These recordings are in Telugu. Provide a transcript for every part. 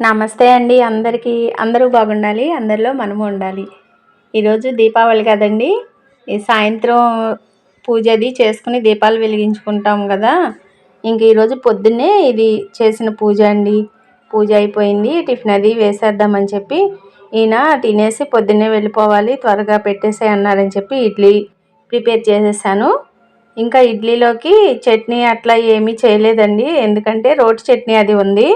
నమస్తే అండి. అందరికీ అందరూ బాగుండాలి అందరిలో మనము ఉండాలి. ఈరోజు దీపావళి కదండి. ఈ సాయంత్రం పూజ అది చేసుకుని దీపాలు వెలిగించుకుంటాం కదా. ఇంక ఈరోజు పొద్దున్నే ఇది చేసిన పూజ అండి. పూజ అయిపోయింది టిఫిన్ అది వేసేద్దామని చెప్పి ఈయన తినేసి పొద్దున్నే వెళ్ళిపోవాలి త్వరగా పెట్టేసే అన్నారని చెప్పి ఇడ్లీ ప్రిపేర్ చేసేసాను. ఇంకా ఇడ్లీలోకి చట్నీ అట్లా ఏమీ చేయలేదండి. ఎందుకంటే రోటి చట్నీ అది ఉంది.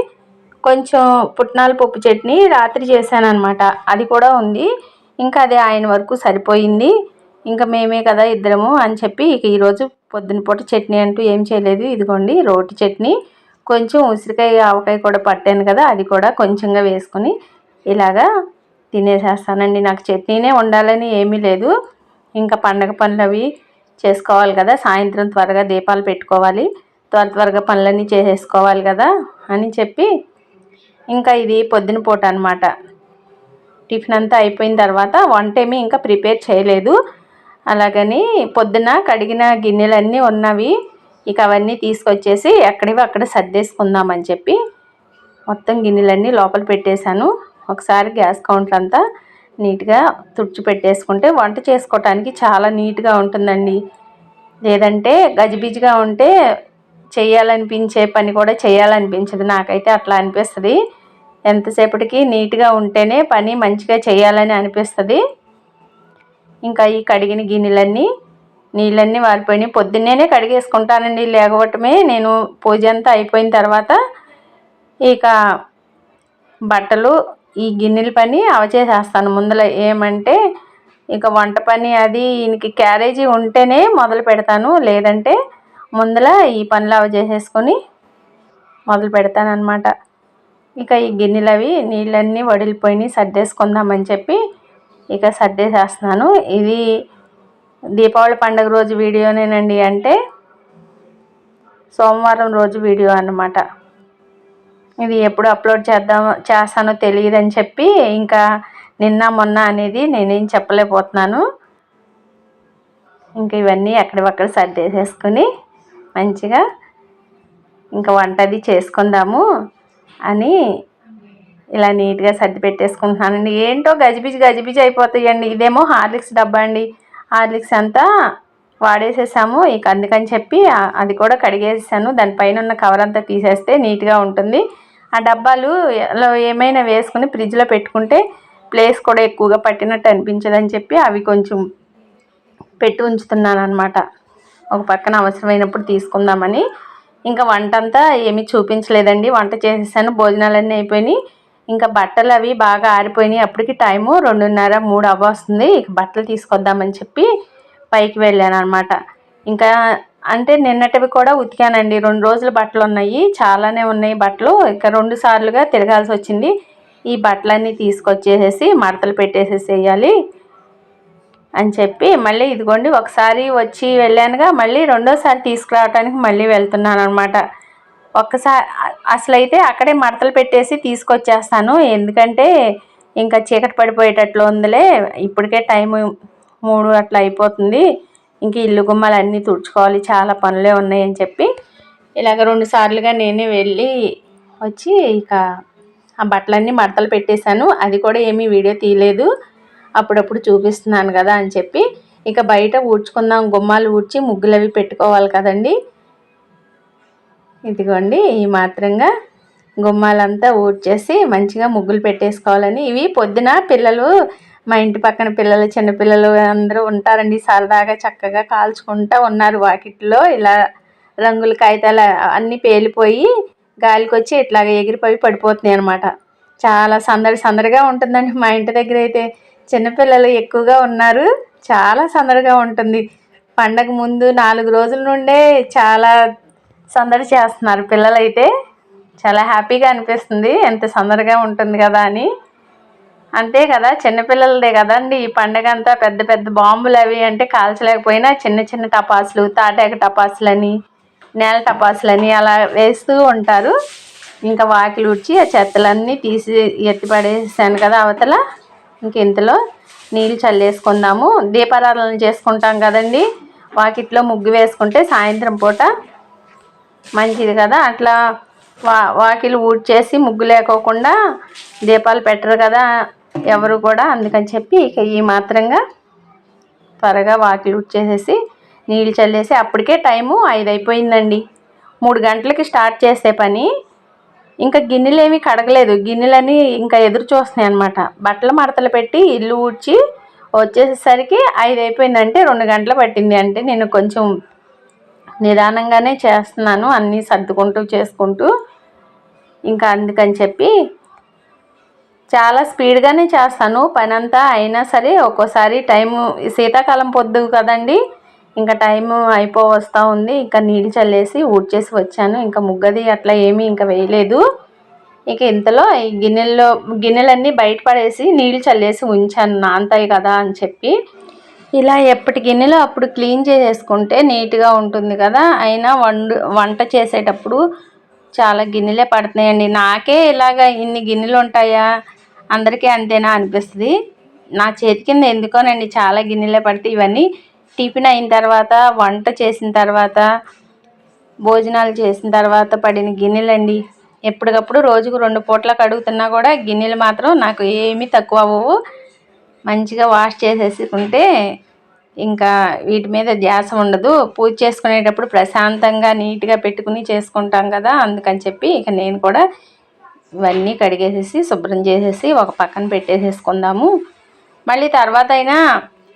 కొంచెం పుట్నాల పప్పు చట్నీ రాత్రి చేశాను అనమాట అది కూడా ఉంది. ఇంకా అది ఆయన వరకు సరిపోయింది. ఇంకా మేమే కదా ఇద్దరము అని చెప్పి ఇక ఈరోజు పొద్దున పూట చట్నీ అంటూ ఏం చేయలేదు. ఇదిగోండి రోటి చట్నీ. కొంచెం ఉసిరికాయ ఆవకాయ కూడా పట్టాను కదా అది కూడా కొంచెంగా వేసుకుని ఇలాగా తినేసేస్తానండి. నాకు చట్నీనే ఉండాలని ఏమీ లేదు. ఇంకా పండగ పనులు అవి చేసుకోవాలి కదా సాయంత్రం త్వరగా దీపాలు పెట్టుకోవాలి. త్వర త్వరగా పనులన్నీ చేసేసుకోవాలి కదా అని చెప్పి ఇంకా ఇది పొద్దున పూట అనమాట టిఫిన్ అంతా అయిపోయిన తర్వాత వంట ఏమీ ఇంకా ప్రిపేర్ చేయలేదు. అలాగని పొద్దున కడిగిన గిన్నెలన్నీ ఉన్నవి ఇక అవన్నీ తీసుకొచ్చేసి ఎక్కడివి అక్కడ సర్దేసుకుందామని చెప్పి మొత్తం గిన్నెలన్నీ లోపల పెట్టేశాను. ఒకసారి గ్యాస్ కౌంటర్ అంతా నీట్గా తుడిచి పెట్టేసుకుంటే వంట చేసుకోవటానికి చాలా నీట్గా ఉంటుందండి. లేదంటే గజిబిజిగా ఉంటే చేయాలనిపించే పని కూడా చేయాలనిపించదు. నాకైతే అట్లా అనిపిస్తుంది. ఎంతసేపటికి నీట్గా ఉంటేనే పని మంచిగా చేయాలని అనిపిస్తుంది. ఇంకా ఈ కడిగిన గిన్నెలన్నీ నీళ్ళన్నీ వారిపోయినాయి పొద్దున్నేనే కడిగేసుకుంటానండి లేకపోవటమే నేను పూజ అంతా అయిపోయిన తర్వాత ఇక బట్టలు ఈ గిన్నెల పని అవచేసేస్తాను ముందర ఏమంటే ఇక వంట పని అది ఈయనకి క్యారేజీ ఉంటేనే మొదలు పెడతాను. లేదంటే ముందర ఈ పనులు అవి చేసేసుకొని మొదలు పెడతాను ఇక ఈ గిన్నెలు అవి నీళ్ళన్నీ వడిలిపోయినాయి సర్దేసుకుందామని చెప్పి ఇక సర్దేసేస్తున్నాను. ఇది దీపావళి పండుగ రోజు వీడియోనేనండి అంటే సోమవారం రోజు వీడియో అన్నమాట. ఇది ఎప్పుడు అప్లోడ్ చేద్దాం చేస్తానో తెలియదని చెప్పి ఇంకా నిన్న మొన్న అనేది నేనేం చెప్పలేకపోతున్నాను. ఇంక ఇవన్నీ ఎక్కడివక్కడ సర్దేసేసుకొని మంచిగా ఇంకా వంట అది చేసుకుందాము. అని ఇలా నీట్గా సర్ది పెట్టేసుకుంటున్నానండి ఏంటో గజిబిజి గజిబిజి అయిపోతాయండి. ఇదేమో హార్లిక్స్ డబ్బా అండి. హార్లిక్స్ అంతా వాడేసేసాము. ఇక అందుకని చెప్పి అది కూడా కడిగేసాను దానిపైన ఉన్న కవర్ అంతా తీసేస్తే నీట్గా ఉంటుంది. ఆ డబ్బాలు ఏమైనా వేసుకుని ఫ్రిడ్జ్లో పెట్టుకుంటే ప్లేస్ కూడా ఎక్కువగా పట్టినట్టు అనిపించదని చెప్పి అవి కొంచెం పెట్టి ఉంచుతున్నాను అనమాట ఒక పక్కన అవసరమైనప్పుడు తీసుకుందామని. ఇంకా వంట అంతా ఏమీ చూపించలేదండి. వంట చేసేసాను. భోజనాలన్నీ అయిపోయినాయి. ఇంకా బట్టలు అవి బాగా ఆరిపోయినాయి. అప్పటికి టైము రెండున్నర మూడు అవ్వస్తుంది. ఇక బట్టలు తీసుకొద్దామని చెప్పి పైకి వెళ్ళాను అనమాట ఇంకా అంటే నిన్నటివి కూడా ఉతికానండి. రెండు రోజులు బట్టలు ఉన్నాయి. చాలానే ఉన్నాయి బట్టలు. ఇక రెండు సార్లుగా తిరగాల్సి వచ్చింది. ఈ బట్టలన్నీ తీసుకొచ్చేసేసి మడతలు పెట్టేసేసేయాలి. అని చెప్పి మళ్ళీ ఇదిగోండి ఒకసారి వచ్చి వెళ్ళానుగా మళ్ళీ రెండోసారి తీసుకురావడానికి మళ్ళీ వెళ్తున్నాను అనమాట ఒక్కసారి అసలు అయితే అక్కడే మడతలు పెట్టేసి తీసుకొచ్చేస్తాను. ఎందుకంటే ఇంకా చీకటి పడిపోయేటట్లు ఉందిలే. ఇప్పటికే టైం మూడు అట్లా అయిపోతుంది. ఇంక ఇల్లు గుమ్మాలు అన్నీ తుడుచుకోవాలి. చాలా పనులే ఉన్నాయని చెప్పి ఇలాగ రెండు సార్లుగా నేనే వెళ్ళి వచ్చి ఇక ఆ బట్టలన్నీ మడతలు పెట్టేశాను. అది కూడా ఏమీ వీడియో తీయలేదు. అప్పుడప్పుడు చూపిస్తున్నాను కదా అని చెప్పి ఇక బయట ఊడ్చుకుందాం గుమ్మాలు ఊడ్చి ముగ్గులు అవి పెట్టుకోవాలి కదండి. ఇదిగోండి ఈ మాత్రంగా గుమ్మాలంతా ఊడ్చేసి మంచిగా ముగ్గులు పెట్టేసుకోవాలని. ఇవి పొద్దున పిల్లలు మా ఇంటి పక్కన పిల్లలు చిన్నపిల్లలు అందరూ ఉంటారండి. సరదాగా చక్కగా కాల్చుకుంటూ ఉన్నారు వాకిట్లో. ఇలా రంగుల కాగితాలు అన్నీ పేలిపోయి గాలికి వచ్చి ఇట్లాగ ఎగిరిపోయి పడిపోతున్నాయి అనమాట చాలా సందడి సందడిగా ఉంటుందండి మా ఇంటి దగ్గర అయితే. చిన్నపిల్లలు ఎక్కువగా ఉన్నారు. చాలా సందడిగా ఉంటుంది. పండగ ముందు నాలుగు రోజుల నుండే చాలా సందడి చేస్తున్నారు పిల్లలైతే. చాలా హ్యాపీగా అనిపిస్తుంది. ఎంత సందడిగా ఉంటుంది కదా అని. అంతే కదా చిన్నపిల్లలదే కదండి. ఈ పండగ అంతా పెద్ద పెద్ద బాంబులు అవి అంటే కాల్చలేకపోయినా చిన్న చిన్న టపాసులు తాటాక టపాసులని నేల టపాసులని అలా వేస్తూ ఉంటారు. ఇంకా వాకిలు ఉడిచి ఆ చెత్తలన్నీ తీసి ఎత్తిపడేసాను కదా అవతల. ఇంక ఇంతలో నీళ్ళు చల్లేసుకుందాము. దీపారాధన చేసుకుంటాం కదండి. వాకిట్లో ముగ్గు వేసుకుంటే సాయంత్రం పూట మంచిది కదా. అట్లా వా వాకిలు ఊడ్చేసి ముగ్గు లేకోకుండా దీపాలు పెట్టరు కదా ఎవరు కూడా. అందుకని చెప్పి ఇక ఈ మాత్రంగా త్వరగా వాకిలు ఊడ్చేసేసి నీళ్ళు చల్లేసి అప్పటికే టైము ఐదు అయిపోయిందండి మూడు గంటలకి స్టార్ట్ చేసే పని. ఇంకా గిన్నెలు ఏమీ కడగలేదు. గిన్నెలని ఇంకా ఎదురు చూస్తున్నాయి అనమాట బట్టలు మడతలు పెట్టి ఇల్లు ఊడ్చి వచ్చేసరికి ఐదు అయిపోయిందంటే రెండు గంటలు పట్టింది. అంటే నేను కొంచెం నిదానంగానే చేస్తున్నాను. అన్నీ సర్దుకుంటూ చేసుకుంటూ ఇంకా అందుకని చెప్పి చాలా స్పీడ్గానే చేస్తాను. పని అంతా అయినా సరే ఒక్కోసారి టైము శీతాకాలం పొద్దు కదండి. ఇంకా టైము అయిపో వస్తూ ఉంది. ఇంకా నీళ్ళు చల్లేసి ఊడ్చేసి వచ్చాను. ఇంకా ముగ్గది అట్లా ఏమీ ఇంకా వేయలేదు. ఇక ఇంతలో ఈ గిన్నెల్లో గిన్నెలన్నీ బయటపడేసి నీళ్ళు చల్లేసి ఉంచాను. నాంతాయి కదా అని చెప్పి. ఇలా ఎప్పటి గిన్నెలో అప్పుడు క్లీన్ చేసేసుకుంటే నీట్గా ఉంటుంది కదా. అయినా వండు వంట చేసేటప్పుడు చాలా గిన్నెలే పడుతున్నాయండి. నాకే ఇలాగ ఇన్ని గిన్నెలు ఉంటాయా? అందరికీ అంతేనా అనిపిస్తుంది. నా చేతి కింద ఎందుకోనండి చాలా గిన్నెలే పడితే ఇవన్నీ. టిఫిన్ అయిన తర్వాత వంట చేసిన తర్వాత భోజనాలు చేసిన తర్వాత పడిన గిన్నెలండి. ఎప్పటికప్పుడు రోజుకు రెండు పూట్ల కడుగుతున్నా కూడా గిన్నెలు మాత్రం నాకు ఏమీ తక్కువ అవ్వవు. మంచిగా వాష్ చేసేసుకుంటే ఇంకా వీటి మీద ధ్యాస ఉండదు. పూజ చేసుకునేటప్పుడు ప్రశాంతంగా నీట్గా పెట్టుకుని చేసుకుంటాం కదా అందుకని చెప్పి ఇక నేను కూడా ఇవన్నీ కడిగేసేసి శుభ్రం చేసేసి ఒక పక్కన పెట్టేసేసుకుందాము. మళ్ళీ తర్వాత అయినా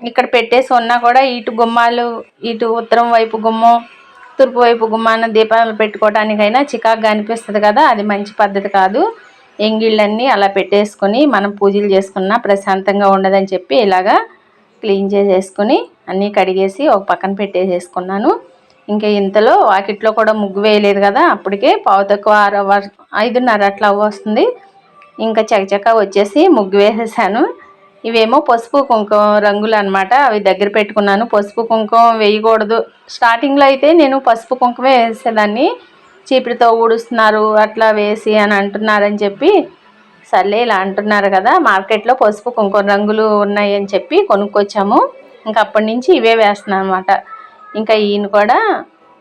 ఇక్కడ పెట్టేసి ఉన్నా కూడా ఇటు గుమ్మాలు ఇటు ఉత్తరం వైపు గుమ్మం తూర్పు వైపు గుమ్మాన దీపాలు పెట్టుకోవడానికైనా చికాకుగా అనిపిస్తుంది కదా అది మంచి పద్ధతి కాదు. ఎంగిళ్ళన్నీ అలా పెట్టేసుకొని మనం పూజలు చేసుకున్నా ప్రశాంతంగా ఉండదని చెప్పి ఇలాగా క్లీన్ చేసేసుకొని అన్నీ కడిగేసి ఒక పక్కన పెట్టేసేసుకున్నాను. ఇంకా ఇంతలో వాకిట్లో కూడా ముగ్గు వేయలేదు కదా అప్పటికే పావు తక్కువ ఆరు ఐదున్నర అట్లా వస్తుంది ఇంకా చకచక వచ్చేసి ముగ్గు వేసేసాను. ఇవేమో పసుపు కుంకుమ రంగులు అనమాట అవి దగ్గర పెట్టుకున్నాను. పసుపు కుంకుమ వేయకూడదు. స్టార్టింగ్లో అయితే నేను పసుపు కుంకుమ వేసేదాన్ని. చీపిడితో ఊడుస్తున్నారు అట్లా వేసి అని అంటున్నారని చెప్పి. సర్లే ఇలా అంటున్నారు కదా మార్కెట్లో పసుపు కుంకుమ రంగులు ఉన్నాయి అని చెప్పి కొనుక్కొచ్చాము. ఇంకా అప్పటి నుంచి ఇవే వేస్తున్నాను అనమాట ఇంకా ఈయన కూడా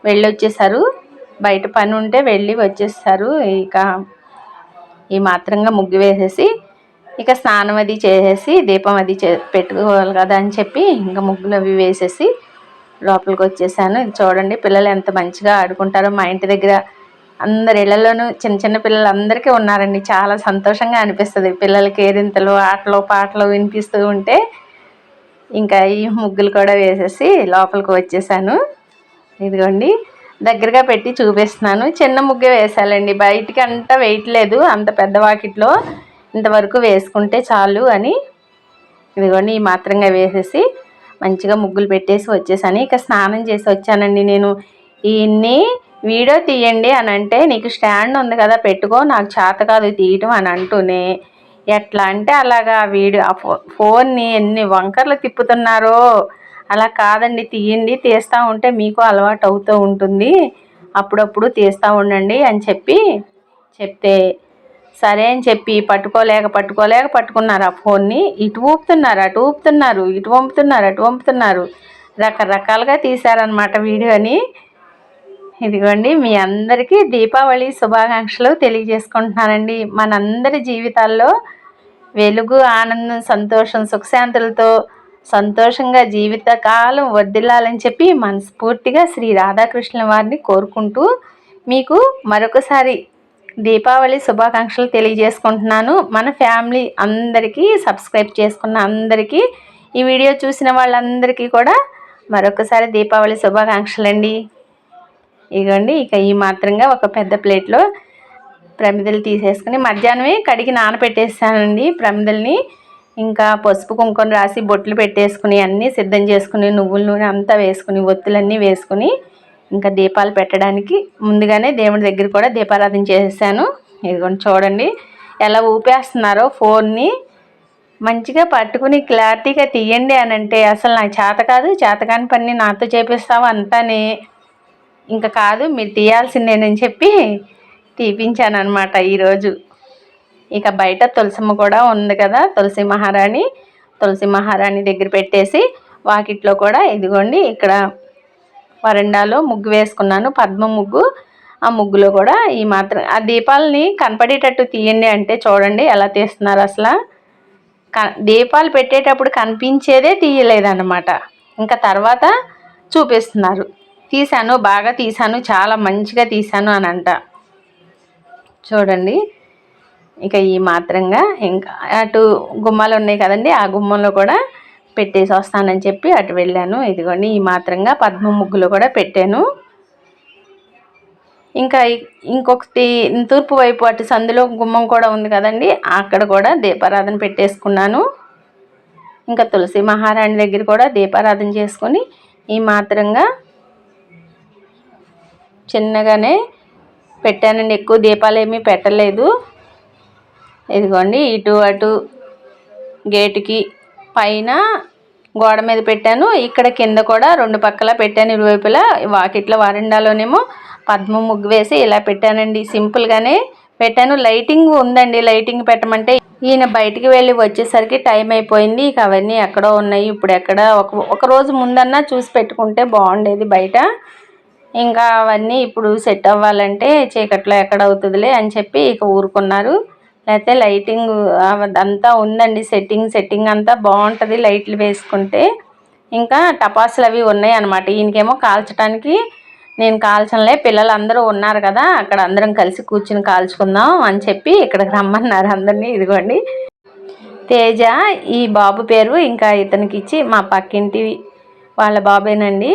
వెళ్ళి వచ్చేసారు బయట పని ఉంటే వెళ్ళి వచ్చేస్తారు. ఇక ఈ మాత్రంగా ముగ్గు వేసేసి ఇక స్నానం అది చేసేసి దీపం అది చే పెట్టుకోవాలి కదా అని చెప్పి ఇంకా ముగ్గులు అవి వేసేసి లోపలికి వచ్చేసాను. ఇది చూడండి పిల్లలు ఎంత మంచిగా ఆడుకుంటారో. మా ఇంటి దగ్గర అందరి ఇళ్ళలోనూ చిన్న చిన్న పిల్లలు అందరికీ ఉన్నారండి. చాలా సంతోషంగా అనిపిస్తుంది. పిల్లలకి ఏరింతలు ఆటలు పాటలు వినిపిస్తూ ఉంటే ఇంకా ఈ ముగ్గులు కూడా వేసేసి లోపలికి వచ్చేసాను. ఇదిగోండి దగ్గరగా పెట్టి చూపిస్తున్నాను. చిన్న ముగ్గే వేసాలండి. బయటికి అంతా వేయట్లేదు అంత పెద్ద వాకిట్లో ఇంతవరకు వేసుకుంటే చాలు అని ఇదిగోండి ఈ మాత్రంగా వేసేసి మంచిగా ముగ్గులు పెట్టేసి వచ్చేసాను. ఇక స్నానం చేసి వచ్చానండి నేను. ఇన్ని వీడియో తీయండి అని అంటే నీకు స్టాండ్ ఉంది కదా పెట్టుకో నాకు చేత కాదు తీయటం అని అంటూనే. ఎట్లా అంటే అలాగా వీడియో ఆ ఫో ఫోన్ని ఎన్ని వంకర్లు తిప్పుతున్నారో. అలా కాదండి తీయండి తీస్తూ ఉంటే మీకు అలవాటు అవుతూ ఉంటుంది. అప్పుడప్పుడు తీస్తూ ఉండండి అని చెప్పి చెప్తే సరే అని చెప్పి పట్టుకోలేక పట్టుకోలేక పట్టుకున్నారు ఆ ఫోన్ని. ఇటు ఊపుతున్నారు అటు ఊపుతున్నారు ఇటు వంపుతున్నారు అటు వంపుతున్నారు. రకరకాలుగా తీశారనమాట వీడియోని. ఇదిగోండి మీ అందరికీ దీపావళి శుభాకాంక్షలు తెలియజేసుకుంటున్నానండి. మనందరి జీవితాల్లో వెలుగు ఆనందం సంతోషం సుఖశాంతులతో సంతోషంగా జీవితకాలం వర్దిల్లాలని చెప్పి మనస్ఫూర్తిగా శ్రీ రాధాకృష్ణ వారిని కోరుకుంటూ మీకు మరొకసారి దీపావళి శుభాకాంక్షలు తెలియజేసుకుంటున్నాను. మన ఫ్యామిలీ అందరికీ సబ్స్క్రైబ్ చేసుకున్న అందరికీ ఈ వీడియో చూసిన వాళ్ళందరికీ కూడా మరొకసారి దీపావళి శుభాకాంక్షలు అండి ఇగోండి ఇక ఈ మాత్రంగా ఒక పెద్ద ప్లేట్లో ప్రమిదలు తీసేసుకుని మధ్యాహ్నమే కడిగి నానబెట్టేసానండి ప్రమిదల్ని. ఇంకా పసుపు కుంకుమ రాసి బొట్లు పెట్టేసుకుని అన్నీ సిద్ధం చేసుకుని నువ్వుల నూనె అంతా వేసుకుని ఒత్తులన్నీ వేసుకుని ఇంకా దీపాలు పెట్టడానికి ముందుగానే దేవుడి దగ్గర కూడా దీపారాధన చేసేసాను ఇదిగోండి చూడండి. ఎలా ఊపేస్తున్నారో ఫోన్ని. మంచిగా పట్టుకుని క్లారిటీగా తీయండి అని అంటే అసలు నాకు చేత కాదు చేతకాని పని నాతో చేపిస్తావు అంతానే ఇంకా కాదు మీరు తీయాల్సిందేనని చెప్పి తీపించాను అనమాట ఈరోజు. ఇక బయట తులసమ్మ కూడా ఉంది కదా తులసి మహారాణి. తులసి మహారాణి దగ్గర పెట్టేసి వాకిట్లో కూడా ఇదిగోండి ఇక్కడ వరండాలో ముగ్గు వేసుకున్నాను పద్మ ముగ్గు. ఆ ముగ్గులో కూడా ఈ మాత్రం ఆ దీపాలని కనపడేటట్టు తీయండి అంటే చూడండి ఎలా తీస్తున్నారు అసలు. దీపాలు పెట్టేటప్పుడు కనిపించేదే తీయలేదన్నమాట. ఇంకా తర్వాత చూపిస్తున్నారు. తీశాను బాగా తీశాను చాలా మంచిగా తీశాను అని అంట. చూడండి. ఇక ఈ మాత్రంగా ఇంకా అటు గుమ్మాలు ఉన్నాయి కదండి ఆ గుమ్మంలో కూడా పెట్టేసి వస్తానని చెప్పి అటు వెళ్ళాను. ఇదిగోండి ఈ మాత్రంగా పద్మ ముగ్గులు కూడా పెట్టాను. ఇంకా ఇంకొకటి తూర్పు వైపు అటు సందులో గుమ్మం కూడా ఉంది కదండి అక్కడ కూడా దీపారాధన పెట్టేసుకున్నాను. ఇంకా తులసి మహారాణి దగ్గర కూడా దీపారాధన చేసుకొని ఈ మాత్రంగా చిన్నగానే పెట్టానండి. ఎక్కువ దీపాలు ఏమీ పెట్టలేదు. ఇదిగోండి ఇటు అటు గేటుకి పైన గోడ మీద పెట్టాను. ఇక్కడ కింద కూడా రెండు పక్కల పెట్టాను. ఇరువైపులా వాకిట్ల వారండాలోనేమో పద్మ ముగ్గు వేసి ఇలా పెట్టానండి. సింపుల్గానే పెట్టాను. లైటింగ్ ఉందండి. లైటింగ్ పెట్టమంటే ఈయన బయటికి వెళ్ళి వచ్చేసరికి టైం అయిపోయింది. ఇక అవన్నీ ఎక్కడో ఉన్నాయి. ఇప్పుడు ఎక్కడ ఒక ఒక రోజు ముందన్నా చూసి పెట్టుకుంటే బాగుండేది బయట. ఇంకా అవన్నీ ఇప్పుడు సెట్ అవ్వాలంటే చీకట్లో ఎక్కడ అవుతుందిలే అని చెప్పి ఇక ఊరుకున్నారు. లేకపోతే లైటింగ్ అంతా ఉందండి సెట్టింగ్ సెట్టింగ్ అంతా బాగుంటుంది లైట్లు వేసుకుంటే. ఇంకా టపాసులు అవి ఉన్నాయి అనమాట ఈయనకేమో కాల్చడానికి నేను కాల్చంలే పిల్లలందరూ ఉన్నారు కదా అక్కడ అందరం కలిసి కూర్చుని కాల్చుకుందాం అని చెప్పి ఇక్కడికి రమ్మన్నారు అందరినీ. ఇదిగోండి. తేజ ఈ బాబు పేరు ఇంకా ఇతనికి ఇచ్చి మా పక్కింటి వాళ్ళ బాబేనండి.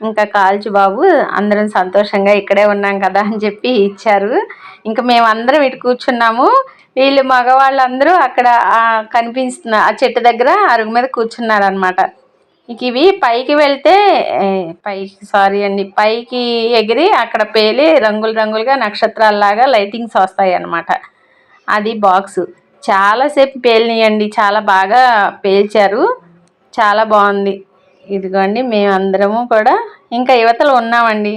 ఇంకా కాల్చు బాబు అందరం సంతోషంగా ఇక్కడే ఉన్నాం కదా అని చెప్పి ఇచ్చారు. ఇంకా మేమందరం ఇటు కూర్చున్నాము. వీళ్ళు మగవాళ్ళందరూ అక్కడ కనిపిస్తున్న ఆ చెట్టు దగ్గర అరుగు మీద కూర్చున్నారనమాట ఇక ఇవి పైకి వెళ్తే పైకి సారీ అండి పైకి ఎగిరి అక్కడ పేలి రంగులు రంగులుగా నక్షత్రాల్లాగా లైటింగ్స్ వస్తాయి అన్నమాట అది బాక్సు. చాలాసేపు పేలినాయండి చాలా బాగా పేల్చారు. చాలా బాగుంది. ఇదిగోండి మేమందరము కూడా ఇంకా యువతలు ఉన్నామండి.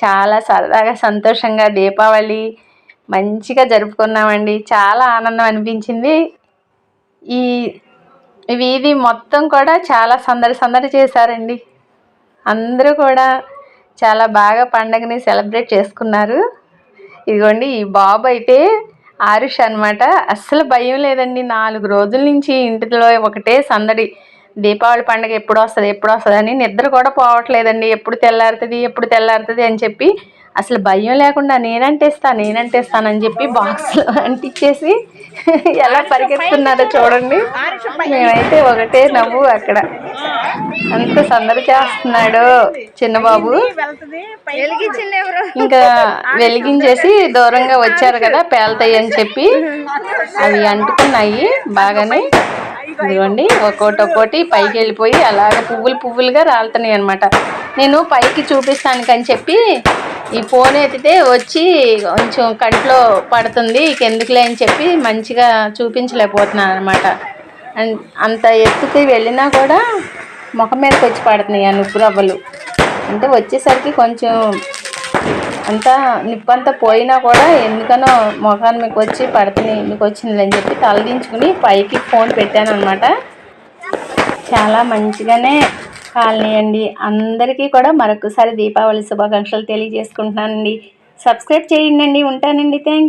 చాలా సరదాగా సంతోషంగా దీపావళి మంచిగా జరుపుకున్నామండి. చాలా ఆనందం అనిపించింది. ఈ వీధి మొత్తం కూడా చాలా సందడి సందడి చేశారండి. అందరూ కూడా చాలా బాగా పండగని సెలబ్రేట్ చేసుకున్నారు. ఇదిగోండి ఈ బాబు అయితే ఆరుష్ అనమాట అస్సలు భయం లేదండి. నాలుగు రోజుల నుంచి ఇంటిలో ఒకటే సందడి. దీపావళి పండుగ ఎప్పుడు వస్తుంది ఎప్పుడు వస్తుంది అని నిద్ర కూడా పోవట్లేదండి. ఎప్పుడు తెల్లారుతుంది ఎప్పుడు తెల్లారుతుంది అని చెప్పి అసలు భయం లేకుండా నేనంటేస్తా నేనంటేస్తానని చెప్పి బాక్స్లో అంటించేసి ఎలా పరిగెత్తున్నారో చూడండి. మేమైతే ఒకటే నవ్వు అక్కడ. అంత సందడి చేస్తున్నాడు చిన్నబాబు. ఇంకా వెలిగించేసి దూరంగా వచ్చారు కదా పేలతాయి అని చెప్పి. అవి అంటుకున్నాయి బాగానే. ఇదిగోండి ఒక్కోటి ఒక్కోటి పైకి వెళ్ళిపోయి అలాగ పువ్వులు పువ్వులుగా రాలుతున్నాయి అనమాట నేను పైకి చూపిస్తానికని చెప్పి ఈ ఫోన్ ఎత్తితే వచ్చి కొంచెం కంట్లో పడుతుంది ఎందుకులే అని చెప్పి మంచిగా చూపించలేకపోతున్నాను అనమాట అంత ఎత్తుకి వెళ్ళినా కూడా ముఖం మీదకి వచ్చి పడుతున్నాయి ఆ నువ్వు రవ్వలు. అంటే వచ్చేసరికి కొంచెం అంతా నిప్పంతా పోయినా కూడా ఎందుకనో మొఖాన్ని మీకు వచ్చి పడుతుంది ఎందుకు వచ్చింది అని చెప్పి తలదించుకుని పైకి ఫోన్ పెట్టాను అనమాట చాలా మంచిగానే కాలనీయండి. అందరికీ కూడా మరొకసారి దీపావళి శుభాకాంక్షలు తెలియజేసుకుంటున్నానండి. సబ్స్క్రైబ్ చేయండి ఉంటానండి. థ్యాంక్